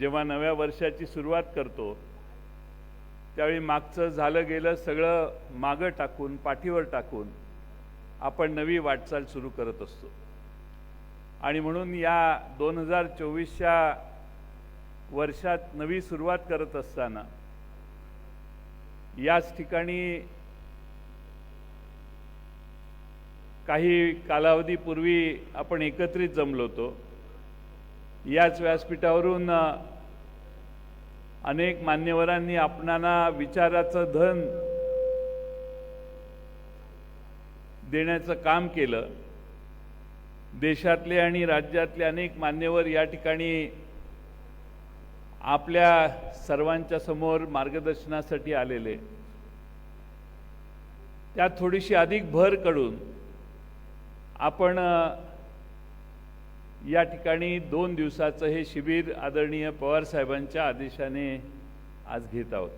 जेव्हा नव्या वर्षाची सुरुवात करतो त्यावेळी मागचं झालं गेलं सगळं मागं टाकून पाठीवर टाकून आपण नवी वाटचाल सुरू करत असतो. आणि म्हणून या दोन हजार चोवीसच्या वर्षात नवी सुरुवात करत असताना याच ठिकाणी काही कालावधीपूर्वी आपण एकत्रित जमलो होतो. याच व्यासपीठावरून अनेक मान्यवरांनी आपणाला विचाराचं धन देण्याचं काम केलं. देशातले आणि राज्यातले अनेक मान्यवर या ठिकाणी आपल्या सर्वांच्या समोर मार्गदर्शनासाठी आलेले. त्यात थोडीशी अधिक भरकडून आपण या ठिकाणी दोन दिवसाचं हे शिबिर आदरणीय पवार साहेबांच्या आदेशाने आज घेत आहोत.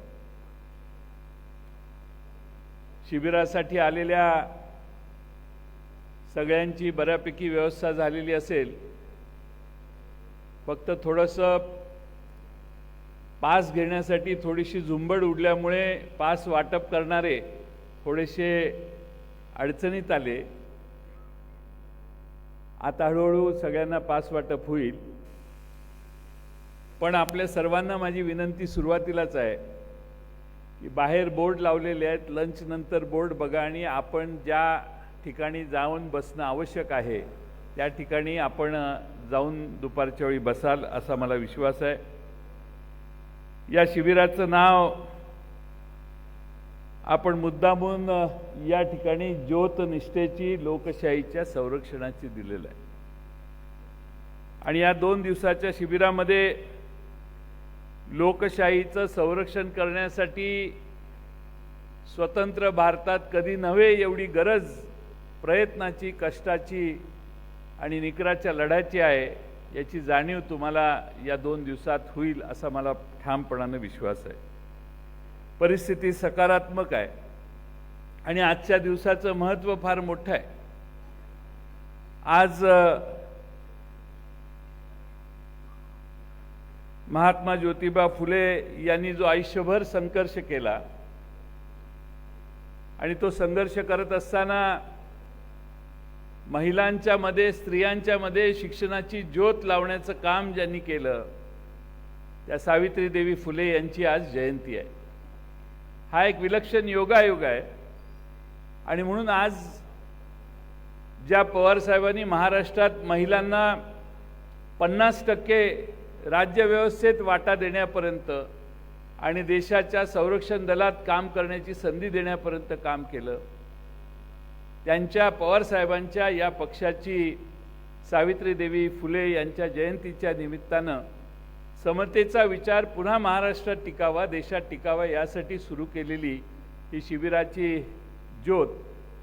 शिबिरासाठी आलेल्या सगळ्यांची बऱ्यापैकी व्यवस्था झालेली असेल फक्त थोडंसं पास घेण्यासाठी थोडीशी झुंबड उडल्यामुळे पास वाटप करणारे थोडेसे अडचणीत आले. आता हळूहळू सगळ्यांना पास वाटप होईल. पण आपल्या सर्वांना माझी विनंती सुरुवातीलाच आहे की बाहेर बोर्ड लावलेले आहेत लंचनंतर बोर्ड बघा आणि आपण ज्या ठिकाणी जाऊन बसणं आवश्यक आहे त्या ठिकाणी आपण जाऊन दुपारच्या वेळी बसाल असा मला विश्वास आहे. या शिबिराचं नाव आपण मुद्दामून या ठिकाणी ज्योत निष्ठेची लोकशाहीच्या संरक्षणाची दिलेलं आहे. आणि या दोन दिवसाच्या शिबिरामध्ये लोकशाहीचं संरक्षण करण्यासाठी स्वतंत्र भारतात कधी नव्हे एवढी गरज प्रयत्नाची कष्टाची आणि निकराच्या लढ्याची आहे याची जाणीव तुम्हाला या दोन दिवसात होईल असा मला ठामपणानं विश्वास आहे. परिस्थिती सकारात्मक आहे. आणि आजच्या दिवसाचं महत्त्व फार मोठं आहे. आज महात्मा ज्योतिबा फुले यांनी जो आयुष्यभर संघर्ष केला आणि तो संघर्ष करत असताना महिलांच्या मध्ये स्त्रियांच्या मध्ये शिक्षणाची ज्योत लावण्याचं काम ज्यांनी केलं त्या सावित्री देवी फुले यांची आज जयंती आहे. हा एक विलक्षण योगायोग आहे. आणि म्हणून आज ज्या पवारसाहेबांनी महाराष्ट्रात महिलांना पन्नास टक्के राज्यव्यवस्थेत वाटा देण्यापर्यंत आणि देशाच्या संरक्षण दलात काम करण्याची संधी देण्यापर्यंत काम केलं त्यांच्या पवारसाहेबांच्या या पक्षाची सावित्री देवी फुले यांच्या जयंतीच्या निमित्तानं समतेचा विचार पुन्हा महाराष्ट्रात टिकावा देशात टिकावा यासाठी सुरू केलेली ही शिबिराची ज्योत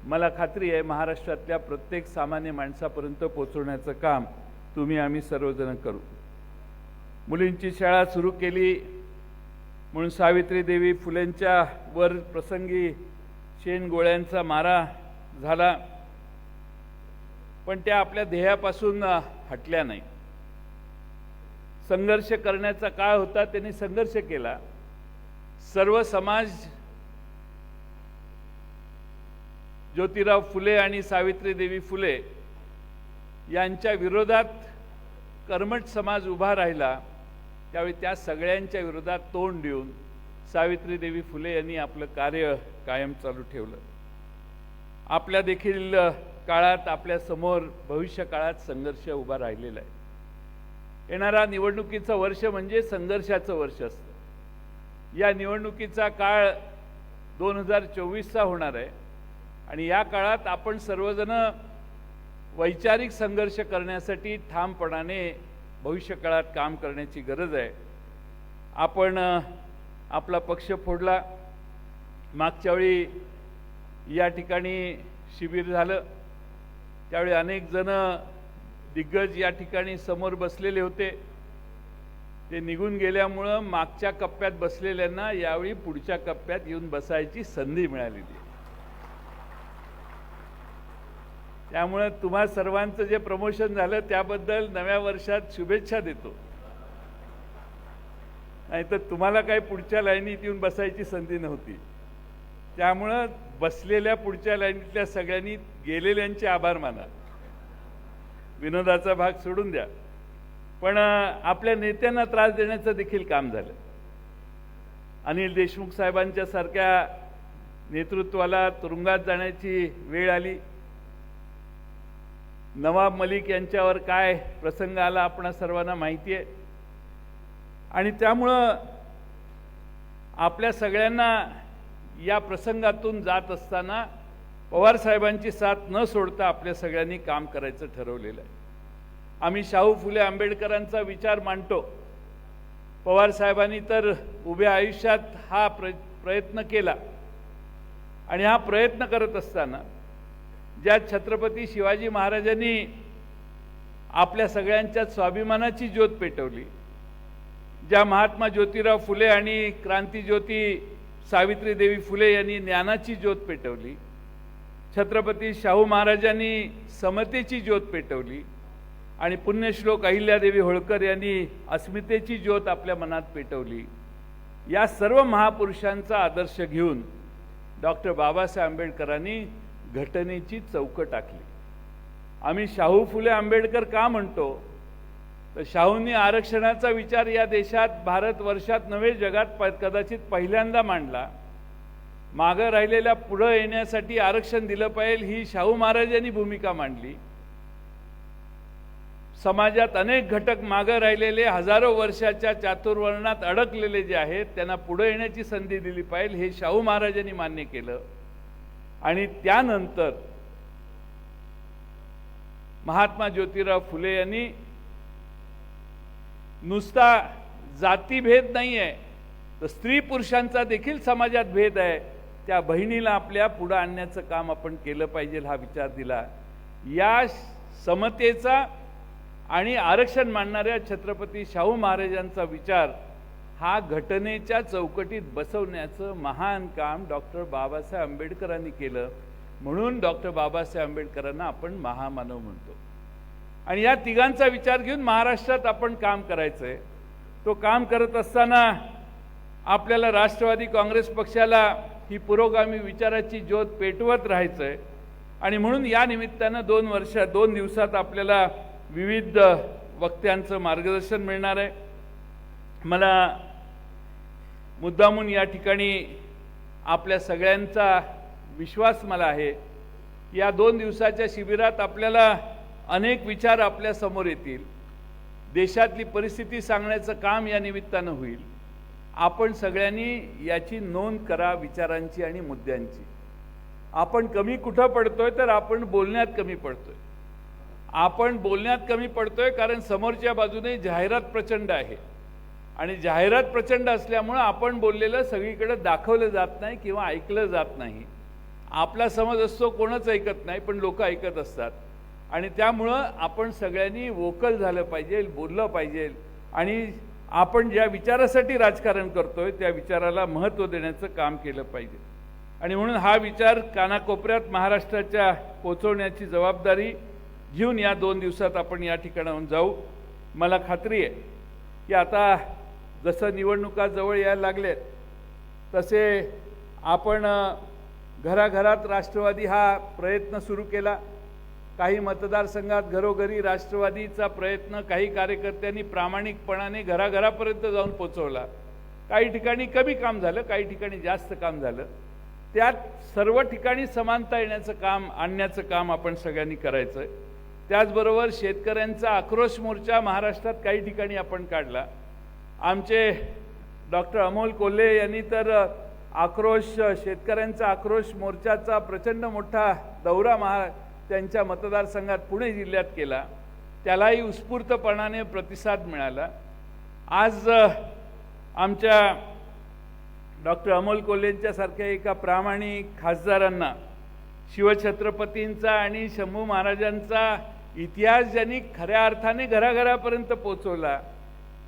मला खात्री आहे महाराष्ट्रातल्या प्रत्येक सामान्य माणसापर्यंत पोचवण्याचं काम तुम्ही आम्ही सर्वजण करू. मुलींची शाळा सुरू केली म्हणून सावित्री देवी फुलेंच्या वर प्रसंगी शेण गोळ्यांचा मारा झाला पण त्या आपल्या ध्येयापासून हटल्या नाही संघर्ष करण्याचा काळ होता त्यांनी संघर्ष केला. सर्व समाज ज्योतिराव फुले आणि सावित्री देवी फुले यांच्या विरोधात कर्मठ समाज उभा राहिला त्यावेळी त्या सगळ्यांच्या विरोधात तोंड देऊन सावित्री देवी फुले यांनी आपलं कार्य कायम चालू ठेवलं. आपल्या देखील काळात आपल्यासमोर भविष्य काळात संघर्ष उभा राहिलेला आहे. येणारा निवडणुकीचं वर्ष म्हणजे संघर्षाचं वर्ष असतं. या निवडणुकीचा काळ दोन हजार चोवीसचा होणार आहे आणि या काळात आपण सर्वजण वैचारिक संघर्ष करण्यासाठी ठामपणाने भविष्यकाळात काम करण्याची गरज आहे. आपण आपला पक्ष फोडला. मागच्या वेळी या ठिकाणी शिबिर झालं. त्यावेळी अनेक जण दिग्गज या ठिकाणी समोर बसलेले होते. ते निघून गेल्यामुळं मागच्या कप्प्यात बसलेल्यांना यावेळी पुढच्या कप्प्यात येऊन बसायची संधी मिळालेली. त्यामुळं त्यामुळे तुम्हा सर्वांचं जे प्रमोशन झालं त्याबद्दल नव्या वर्षात शुभेच्छा देतो. नाहीतर तुम्हाला काही पुढच्या लाईनीत येऊन बसायची संधी नव्हती. त्यामुळं बसलेल्या पुढच्या लाईनीतल्या सगळ्यांनी गेलेल्यांचे आभार माना. विनोदाचा भाग सोडून द्या. पण आपल्या नेत्यांना त्रास देण्याचं देखील काम झालं. अनिल देशमुख साहेबांच्या सारख्या नेतृत्वाला तुरुंगात जाण्याची वेळ आली. नवाब मलिक यांच्यावर काय प्रसंग आला आपणा सर्वांना माहिती आहे. आणि त्यामुळं आपल्या सगळ्यांना या प्रसंगातून जात असताना पवार साहेबांची साथ न सोडता आपल्या सगळ्यांनी काम करायचं ठरवलेलं आहे. आम्ही शाहू फुले आंबेडकरांचा विचार मांडतो. पवार साहेबांनी तर उभ्या आयुष्यात हा प्र प्रयत्न केला. आणि हा प्रयत्न करत असताना ज्या छत्रपती शिवाजी महाराजांनी आपल्या सगळ्यांच्या स्वाभिमानाची ज्योत पेटवली ज्या महात्मा ज्योतिराव फुले आणि क्रांतीज्योती सावित्री देवी फुले यांनी ज्ञानाची ज्योत पेटवली छत्रपती शाहू महाराजांनी समतेची ज्योत पेटवली आणि पुण्यश्लोक अहिल्यादेवी होळकर यांनी अस्मितेची ज्योत आपल्या मनात पेटवली. या सर्व महापुरुषांचा आदर्श घेऊन डॉक्टर बाबासाहेब आंबेडकरांनी घटनेची चौकट टाकली आम्ही शाहू फुले आंबेडकर का म्हणतो? तर शाहूंनी आरक्षणाचा विचार या देशात भारत वर्षात नव्हे जगात प कदाचित पहिल्यांदा मांडला. मागं राहिलेल्या पुढं येण्यासाठी आरक्षण दिलं पाहिजे ही शाहू महाराजांनी भूमिका मांडली. समाजात अनेक घटक मागं राहिलेले हजारो वर्षाच्या चातुर्वर्णात अडकलेले जे आहेत त्यांना पुढे येण्याची संधी दिली पाहिजे हे शाहू महाराजांनी मान्य केलं. आणि त्यानंतर महात्मा ज्योतिराव फुले यांनी नुसता जातीभेद नाही आहे तर स्त्री पुरुषांचा देखील समाजात भेद आहे. त्या बहिणीला आपल्या पुढं आणण्याचं काम आपण केलं पाहिजे हा विचार दिला. या समतेचा आणि आरक्षण मांडणाऱ्या छत्रपती शाहू महाराजांचा विचार हा घटनेच्या चौकटीत बसवण्याचं महान काम डॉक्टर बाबासाहेब आंबेडकरांनी केलं. म्हणून डॉक्टर बाबासाहेब आंबेडकरांना आपण महामानव म्हणतो. आणि या तिघांचा विचार घेऊन महाराष्ट्रात आपण काम करायचं आहे तो काम करत असताना आपल्याला राष्ट्रवादी काँग्रेस पक्षाला ही पुरोगामी विचाराची ज्योत पेटवत राहायचं आहे आणि म्हणून या निमित्तानं दोन वर्ष दोन दिवसात आपल्याला विविध वक्त्यांचं मार्गदर्शन मिळणार आहे. मला मुद्दामून या ठिकाणी आपल्या सगळ्यांचा विश्वास मला आहे. या दोन दिवसाच्या शिबिरात आपल्याला अनेक विचार आपल्यासमोर येतील. देशातली परिस्थिती सांगण्याचं काम या निमित्तानं होईल. आपण सगळ्यांनी याची नोंद करा विचारांची आणि मुद्द्यांची. आपण कमी कुठं पडतोय तर आपण बोलण्यात कमी पडतोय. आपण बोलण्यात कमी पडतोय कारण समोरच्या बाजूने जाहिरात प्रचंड आहे. आणि जाहिरात प्रचंड असल्यामुळं आपण बोललेलं सगळीकडे दाखवलं जात नाही किंवा ऐकलं जात नाही. आपला समज असतो कोणच ऐकत नाही पण लोक ऐकत असतात. आणि त्यामुळं आपण सगळ्यांनी वोकल झालं पाहिजे बोललं पाहिजे. आणि आपण ज्या विचारासाठी राजकारण करतोय त्या विचाराला महत्त्व देण्याचं काम केलं पाहिजे. आणि म्हणून हा विचार कानाकोपऱ्यात महाराष्ट्राच्या पोचवण्याची जबाबदारी घेऊन या दोन दिवसात आपण या ठिकाणाहून जाऊ. मला खात्री आहे की आता जसं निवडणुका जवळ यायला लागल्यात तसे आपण घराघरात राष्ट्रवादी हा प्रयत्न सुरू केला. काही मतदारसंघात घरोघरी राष्ट्रवादीचा प्रयत्न काही कार्यकर्त्यांनी प्रामाणिकपणाने घराघरापर्यंत जाऊन पोचवला. काही ठिकाणी कमी काम झालं काही ठिकाणी जास्त काम झालं. त्यात सर्व ठिकाणी समानता येण्याचं काम आणण्याचं काम आपण सगळ्यांनी करायचं आहे त्याचबरोबर शेतकऱ्यांचा आक्रोश मोर्चा महाराष्ट्रात काही ठिकाणी आपण काढला. आमचे डॉक्टर अमोल कोल्हे यांनी तर आक्रोश शेतकऱ्यांचा आक्रोश मोर्चाचा प्रचंड मोठा दौरा महा त्यांच्या मतदारसंघात पुणे जिल्ह्यात केला. त्यालाही उत्स्फूर्तपणाने प्रतिसाद मिळाला. आज आमच्या डॉक्टर अमोल कोल्हेंच्या सारख्या एका प्रामाणिक खासदारांना शिवछत्रपतींचा आणि शंभू महाराजांचा इतिहास ज्यांनी खऱ्या अर्थाने घराघरापर्यंत पोचवला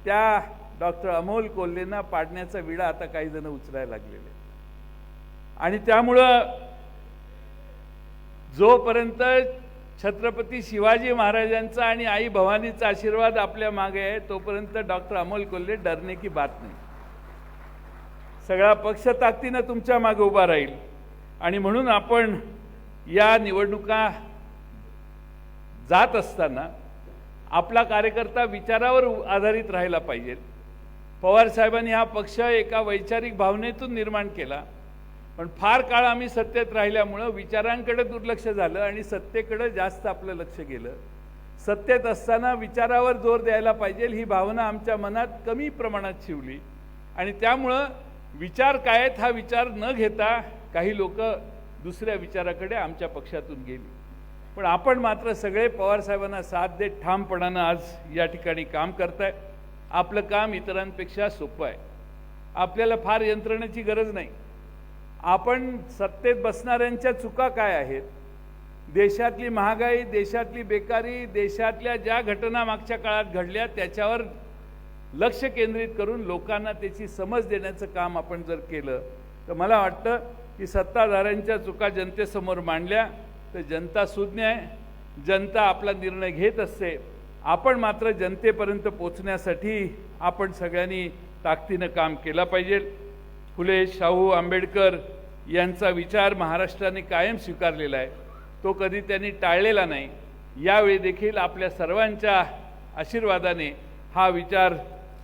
त्या डॉक्टर अमोल कोल्हेंना पाडण्याचा विडा आता काही जण उचलायला लागलेले आणि त्यामुळं जोपर्यंत छत्रपती शिवाजी महाराजांचा आणि आई भवानीचा आशीर्वाद आपल्या मागे आहे तोपर्यंत डॉक्टर अमोल कोल्हे डरने की बात नाही. सगळा पक्ष ताकदीनं तुमच्या मागे उभा राहील. आणि म्हणून आपण या निवडणुका जात असताना आपला कार्यकर्ता विचारावर आधारित राहायला पाहिजे. पवार साहेबांनी हा पक्ष एका वैचारिक भावनेतून निर्माण केला. पण फार काळ आम्ही सत्तेत राहिल्यामुळं विचारांकडे दुर्लक्ष झालं आणि सत्तेकडे जास्त आपलं लक्ष गेलं. सत्तेत असताना विचारावर जोर द्यायला पाहिजे ही भावना आमच्या मनात कमी प्रमाणात शिवली. आणि त्यामुळं विचार काय आहेत हा विचार न घेता काही लोक दुसऱ्या विचाराकडे आमच्या पक्षातून गेली. पण आपण मात्र सगळे पवारसाहेबांना साथ देत ठामपणानं आज या ठिकाणी काम करताय. आपलं काम इतरांपेक्षा सोपं आहे. आपल्याला फार यंत्रणेची गरज नाही. आपण सत्तेत बसणाऱ्यांच्या चुका काय आहेत? देशातली महागाई देशातली बेकारी देशातल्या ज्या घटना मागच्या काळात घडल्या त्याच्यावर लक्ष केंद्रित करून लोकांना त्याची समज देण्याचं काम आपण जर केलं तर मला वाटतं की सत्ताधाऱ्यांच्या चुका जनतेसमोर मांडल्या तर जनता सुज्ञ आहे. जनता आपला निर्णय घेत असते. आपण मात्र जनतेपर्यंत पोचण्यासाठी आपण सगळ्यांनी ताकदीनं काम केलं पाहिजे. फुले शाहू आंबेडकर यांचा विचार महाराष्ट्राने कायम स्वीकारलेला आहे. तो कधी त्यांनी टाळलेला नाही. यावेळी देखील आपल्या सर्वांच्या आशीर्वादाने हा विचार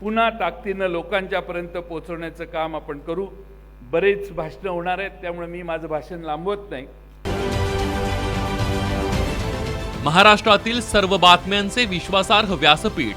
पुन्हा ताकदीनं लोकांच्यापर्यंत पोचवण्याचं काम आपण करू. बरेच भाषणं होणार आहेत त्यामुळे मी माझं भाषण लांबवत नाही. महाराष्ट्रातील सर्व बातम्यांचे विश्वासार्ह व्यासपीठ